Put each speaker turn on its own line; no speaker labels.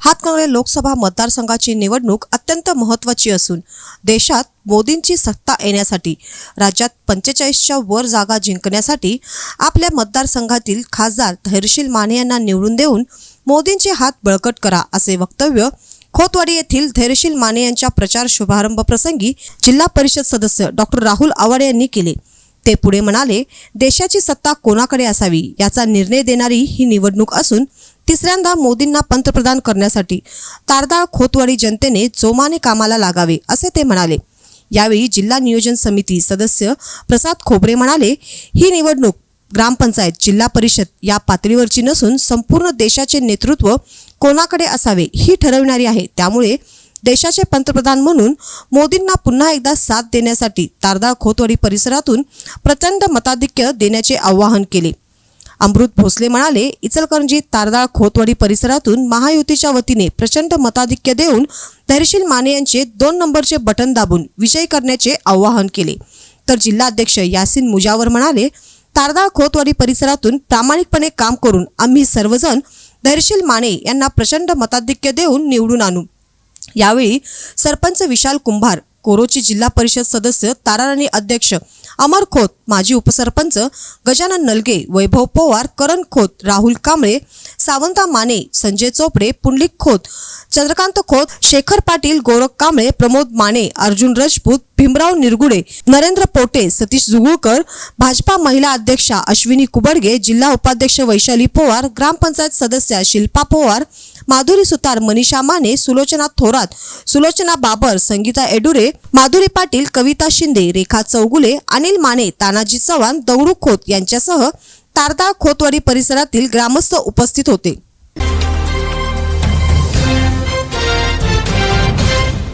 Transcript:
हातकंगळे लोकसभा मतदारसंघाची निवडणूक अत्यंत महत्त्वाची असून देशात मोदींची सत्ता येण्यासाठी राज्यात पंचेचाळीसच्या वर जागा जिंकण्यासाठी आपल्या मतदारसंघातील खासदार धैर्यशील माने यांना निवडून देऊन मोदींचे हात बळकट करा असे वक्तव्य खोतवाडी येथील धैर्यशील माने यांच्या प्रचार शुभारंभ प्रसंगी जिल्हा परिषद सदस्य डॉक्टर राहुल आवाडे यांनी केले. ते पुढे म्हणाले देशाची सत्ता कोणाकडे असावी याचा निर्णय देणारी ही निवडणूक असून तिसऱ्यांदा मोदींना पंतप्रधान करण्यासाठी तारदाळ खोतवाडी जनतेने जोमाने कामाला लागावे असे ते म्हणाले. यावेळी जिल्हा नियोजन समिती सदस्य प्रसाद खोबरे म्हणाले ही निवडणूक ग्रामपंचायत जिल्हा परिषद या पातळीवरची नसून संपूर्ण देशाचे नेतृत्व कोणाकडे असावे ही ठरविणारी आहे. त्यामुळे देशाचे पंतप्रधान म्हणून मोदींना पुन्हा एकदा साथ देण्यासाठी तारदाळ खोतवाडी परिसरातून प्रचंड मताधिक्य देण्याचे आवाहन केले. अमृत भोसले म्हणाले इचलकरंजी तारदाळ खोतवाडी परिसरातून महायुतीच्या वतीने प्रचंड मताधिक्य देऊन धैर्यशील माने यांचे दोन नंबरचे बटन दाबून विजयी करण्याचे आवाहन केले. तर जिल्हाध्यक्ष यासिन मुजावर म्हणाले तारदाळ खोतवाडी परिसरातून प्रामाणिकपणे काम करून आम्ही सर्वजण धैर्यशील माने यांना प्रचंड मताधिक्य देऊन निवडून आणू. यावेळी सरपंच विशाल कुंभार कोरोची जिल्हा परिषद सदस्य ताराराणी अध्यक्ष अमर खोत माजी उपसरपंच गजानन नलगे वैभव पोवार करण खोत राहुल कांबळे सावंता माने संजय चोपडे पुंडलिक खोत चंद्रकांत खोत शेखर पाटील गोरख कांबळे प्रमोद माने अर्जुन राजपूत भीमराव निरगुडे नरेंद्र पोटे सतीश जुगुळकर भाजपा महिला अध्यक्षा अश्विनी कुबडगे जिल्हा उपाध्यक्ष वैशाली पोवार ग्रामपंचायत सदस्या शिल्पा पोवार माधुरी सुतार मनीषा माने सुलोचना थोरात सुलोचना बाबर संगीता एडुरे माधुरी पाटील कविता शिंदे रेखा चौगुले अनिल माने तानाजी चव्हाण दौरू खोत यांच्यासह तारदाळ खोतवाडी परिसरातील ग्रामस्थ उपस्थित होते.